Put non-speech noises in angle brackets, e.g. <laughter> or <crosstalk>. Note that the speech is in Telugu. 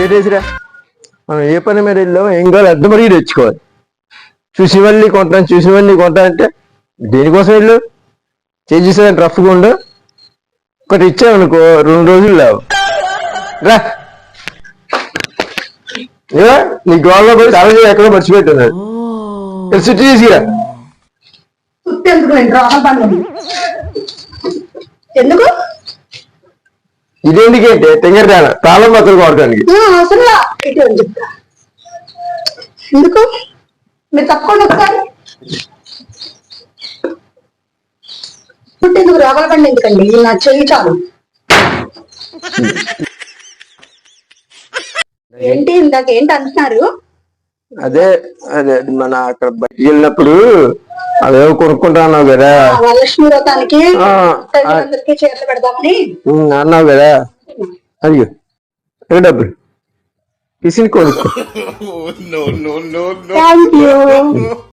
చేసేసిరా మనం ఏ పని మీద వెళ్ళాం ఏం కావాలి అడ్డు మరీ తెచ్చుకోవాలి. చూసివన్నీ కొంటాను చూసివన్నీ కొంటా అంటే దేనికోసం వెళ్ళు చేసేసేదాన్ని రఫ్గా ఉండు. ఒకటి ఇచ్చావనుకో రెండు రోజులు లేవు. రా. ఏ నీ గోడలో పోయి చాలా ఎక్కడో మర్చిపెట్టున్నాడు సిటీ తీసుకురా ఎందుకు? ఇదేందుకేంటే? తెంగర తాళం పత్రం కొడటానికి. ఇటు అని చెప్తా ఎందుకు? మీరు తప్పకుండా ఒకసారి ఎందుకు రోగాల పండి ఎందుకండి నా చెయ్యి చాలు. ఏంటి ఇందాక ఏంటి అంటున్నారు? అదే అదే మన అక్కడ బయటికి వెళ్ళినప్పుడు అదేవో కొనుక్కుంటా అన్నావు కదా వ్రతానికి చీరలు పెడదామని. అన్నావు కదా. అయ్యో ఏ డబ్బులు? పిసిని కొనుక్కో. <laughs>